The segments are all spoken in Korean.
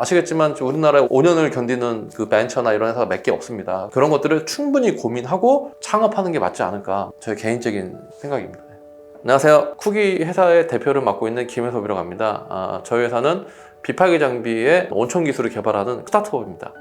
아시겠지만 우리나라에 5년을 견디는 그 벤처나 이런 회사가 몇 개 없습니다. 그런 것들을 충분히 고민하고 창업하는 게 맞지 않을까 저의 개인적인 생각입니다. 안녕하세요. 쿠기 회사의 대표를 맡고 있는 김혜섭이라고 합니다. 아, 저희 회사는 비파기 장비의 온천 기술을 개발하는 스타트업입니다.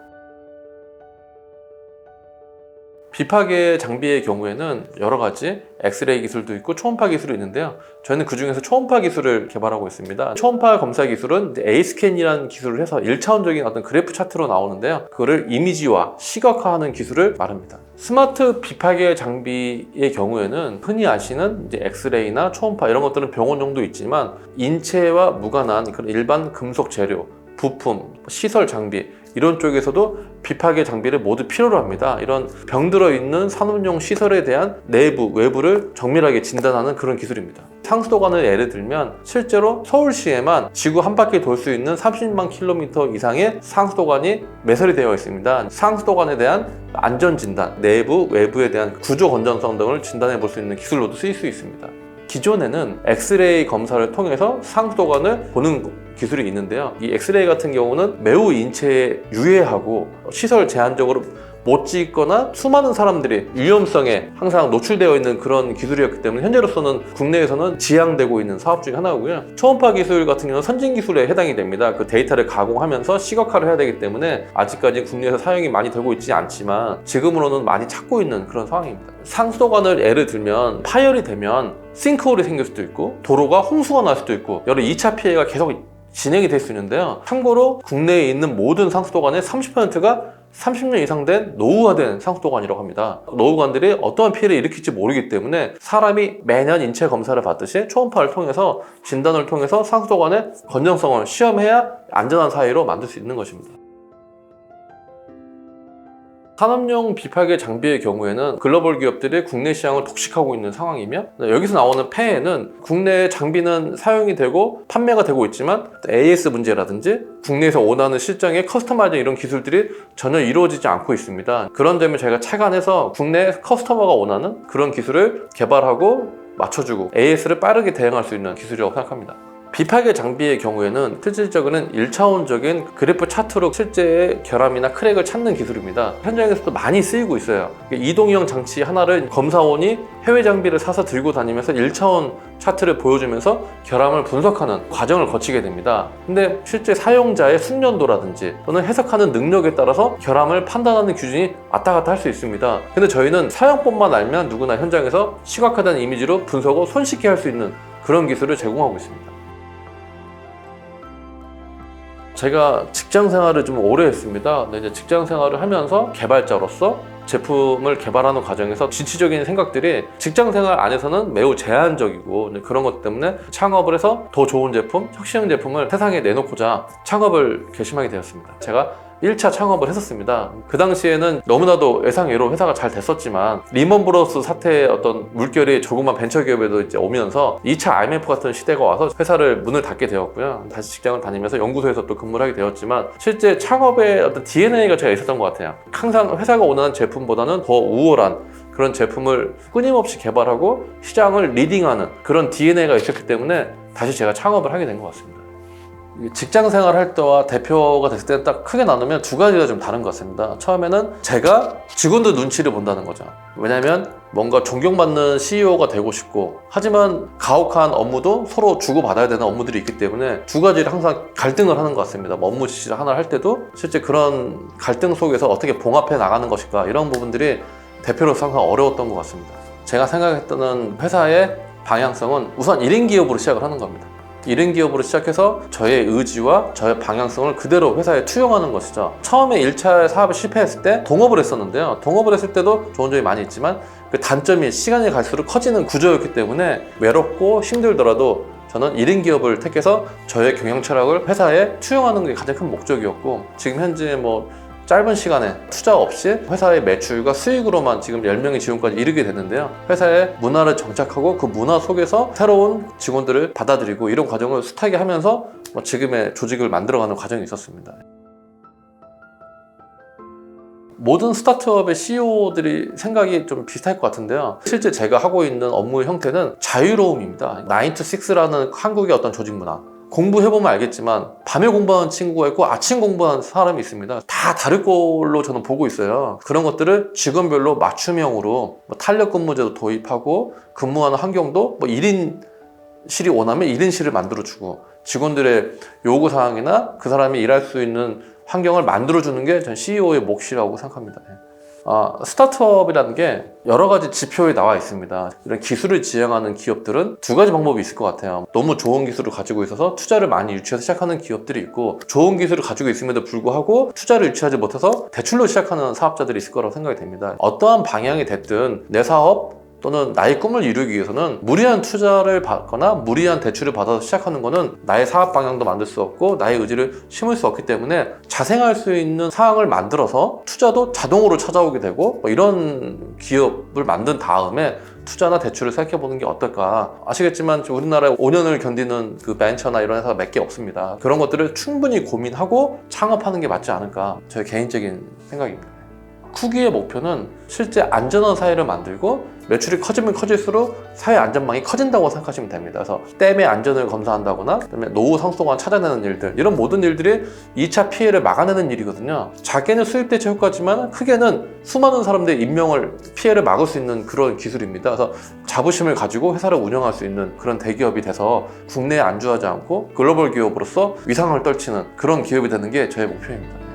비파계 장비의 경우에는 여러 가지 엑스레이 기술도 있고 초음파 기술이 있는데요. 저희는 그 중에서 초음파 기술을 개발하고 있습니다. 초음파 검사 기술은 A스캔이라는 기술을 해서 1차원적인 어떤 그래프 차트로 나오는데요. 그거를 이미지화, 시각화하는 기술을 말합니다. 스마트 비파계 장비의 경우에는 흔히 아시는 이제 엑스레이나 초음파 이런 것들은 병원용도 있지만 인체와 무관한 그런 일반 금속 재료, 부품, 시설 장비 이런 쪽에서도 비파계 장비를 모두 필요로 합니다. 이런 병들어 있는 산업용 시설에 대한 내부, 외부를 정밀하게 진단하는 그런 기술입니다. 상수도관을 예를 들면 실제로 서울시에만 지구 한 바퀴 돌 수 있는 30만 킬로미터 이상의 상수도관이 매설이 되어 있습니다. 상수도관에 대한 안전 진단, 내부, 외부에 대한 구조 건전성 등을 진단해 볼 수 있는 기술로도 쓰일 수 있습니다. 기존에는 엑스레이 검사를 통해서 상수도관을 보는 기술이 있는데요. 이 엑스레이 같은 경우는 매우 인체에 유해하고 시설 제한적으로 못 찍거나 수많은 사람들이 위험성에 항상 노출되어 있는 그런 기술이었기 때문에 현재로서는 국내에서는 지향되고 있는 사업 중에 하나고요. 초음파 기술 같은 경우는 선진 기술에 해당이 됩니다. 그 데이터를 가공하면서 시각화를 해야 되기 때문에 아직까지 국내에서 사용이 많이 되고 있지 않지만 지금으로는 많이 찾고 있는 그런 상황입니다. 상수도관을 예를 들면 파열이 되면 싱크홀이 생길 수도 있고 도로가 홍수가 날 수도 있고 여러 2차 피해가 계속 진행이 될 수 있는데요. 참고로 국내에 있는 모든 상수도관의 30%가 30년 이상 된 노후화된 상수도관이라고 합니다. 노후관들이 어떠한 피해를 일으킬지 모르기 때문에 사람이 매년 인체 검사를 받듯이 초음파를 통해서 진단을 통해서 상수도관의 건전성을 시험해야 안전한 사회로 만들 수 있는 것입니다. 산업용 비파계 장비의 경우에는 글로벌 기업들이 국내 시장을 독식하고 있는 상황이며 여기서 나오는 폐해는 국내 장비는 사용이 되고 판매가 되고 있지만 AS 문제라든지 국내에서 원하는 실정의 커스터마이징 이런 기술들이 전혀 이루어지지 않고 있습니다. 그런 점을 저희가 착안해서 국내 커스터머가 원하는 그런 기술을 개발하고 맞춰주고 AS를 빠르게 대응할 수 있는 기술이라고 생각합니다. 비파계 장비의 경우에는 실질적으로는 1차원적인 그래프 차트로 실제의 결함이나 크랙을 찾는 기술입니다. 현장에서도 많이 쓰이고 있어요. 이동형 장치 하나를 검사원이 해외 장비를 사서 들고 다니면서 1차원 차트를 보여주면서 결함을 분석하는 과정을 거치게 됩니다. 근데 실제 사용자의 숙련도라든지 또는 해석하는 능력에 따라서 결함을 판단하는 기준이 왔다 갔다 할 수 있습니다. 근데 저희는 사용법만 알면 누구나 현장에서 시각화된 이미지로 분석을 손쉽게 할 수 있는 그런 기술을 제공하고 있습니다. 제가 직장 생활을 좀 오래 했습니다. 근데 이제 직장 생활을 하면서 개발자로서 제품을 개발하는 과정에서 진취적인 생각들이 직장 생활 안에서는 매우 제한적이고 그런 것 때문에 창업을 해서 더 좋은 제품, 혁신형 제품을 세상에 내놓고자 창업을 결심하게 되었습니다. 제가 1차 창업을 했었습니다. 그 당시에는 너무나도 예상외로 회사가 잘 됐었지만 리먼 브로스 사태의 어떤 물결이 조그만 벤처 기업에도 이제 오면서 2차 IMF 같은 시대가 와서 회사를 문을 닫게 되었고요. 다시 직장을 다니면서 연구소에서 또 근무를 하게 되었지만 실제 창업의 어떤 DNA가 제가 있었던 것 같아요. 항상 회사가 원하는 제품보다는 더 우월한 그런 제품을 끊임없이 개발하고 시장을 리딩하는 그런 DNA가 있었기 때문에 다시 제가 창업을 하게 된 것 같습니다. 직장 생활할 때와 대표가 됐을 때는 딱 크게 나누면 두 가지가 좀 다른 것 같습니다. 처음에는 제가 직원들 눈치를 본다는 거죠. 왜냐하면 뭔가 존경받는 CEO가 되고 싶고 하지만 가혹한 업무도 서로 주고받아야 되는 업무들이 있기 때문에 두 가지를 항상 갈등을 하는 것 같습니다. 뭐 업무 지시를 하나 할 때도 실제 그런 갈등 속에서 어떻게 봉합해 나가는 것인가 이런 부분들이 대표로서 항상 어려웠던 것 같습니다. 제가 생각했던 회사의 방향성은 우선 1인 기업으로 시작을 하는 겁니다. 1인 기업으로 시작해서 저의 의지와 저의 방향성을 그대로 회사에 투영하는 것이죠. 처음에 1차 사업에 실패했을 때 동업을 했었는데요. 동업을 했을 때도 좋은 점이 많이 있지만 그 단점이 시간이 갈수록 커지는 구조였기 때문에 외롭고 힘들더라도 저는 1인 기업을 택해서 저의 경영 철학을 회사에 투영하는 게 가장 큰 목적이었고 지금 현재 뭐 짧은 시간에 투자 없이 회사의 매출과 수익으로만 지금 10명의 직원까지 이르게 됐는데요. 회사의 문화를 정착하고 그 문화 속에서 새로운 직원들을 받아들이고 이런 과정을 숱하게 하면서 뭐 지금의 조직을 만들어가는 과정이 있었습니다. 모든 스타트업의 CEO들이 생각이 좀 비슷할 것 같은데요. 실제 제가 하고 있는 업무의 형태는 자유로움입니다. 9 to 6라는 한국의 어떤 조직 문화. 공부해보면 알겠지만 밤에 공부하는 친구가 있고 아침 공부하는 사람이 있습니다. 다 다를 걸로 저는 보고 있어요. 그런 것들을 직원별로 맞춤형으로 뭐 탄력 근무제도 도입하고 근무하는 환경도 뭐 1인 실이 원하면 1인 실을 만들어주고 직원들의 요구 사항이나 그 사람이 일할 수 있는 환경을 만들어주는 게 전 CEO의 몫이라고 생각합니다. 네. 아, 스타트업이라는 게 여러 가지 지표에 나와 있습니다. 이런 기술을 지향하는 기업들은 두 가지 방법이 있을 것 같아요. 너무 좋은 기술을 가지고 있어서 투자를 많이 유치해서 시작하는 기업들이 있고 좋은 기술을 가지고 있음에도 불구하고 투자를 유치하지 못해서 대출로 시작하는 사업자들이 있을 거라고 생각이 됩니다. 어떠한 방향이 됐든 내 사업 또는 나의 꿈을 이루기 위해서는 무리한 투자를 받거나 무리한 대출을 받아서 시작하는 것은 나의 사업 방향도 만들 수 없고 나의 의지를 심을 수 없기 때문에 자생할 수 있는 상황을 만들어서 투자도 자동으로 찾아오게 되고 뭐 이런 기업을 만든 다음에 투자나 대출을 생각해 보는 게 어떨까. 아시겠지만 우리나라에 5년을 견디는 그 벤처나 이런 회사가 몇 개 없습니다. 그런 것들을 충분히 고민하고 창업하는 게 맞지 않을까. 저의 개인적인 생각입니다 쿠기의 목표는 실제 안전한 사회를 만들고 매출이 커지면 커질수록 사회 안전망이 커진다고 생각하시면 됩니다. 그래서 댐의 안전을 검사한다거나 그다음에 노후 상속원 찾아내는 일들 이런 모든 일들이 2차 피해를 막아내는 일이거든요. 작게는 수입 대체 효과지만 크게는 수많은 사람들의 인명을 피해를 막을 수 있는 그런 기술입니다. 그래서 자부심을 가지고 회사를 운영할 수 있는 그런 대기업이 돼서 국내에 안주하지 않고 글로벌 기업으로서 위상을 떨치는 그런 기업이 되는 게 저의 목표입니다.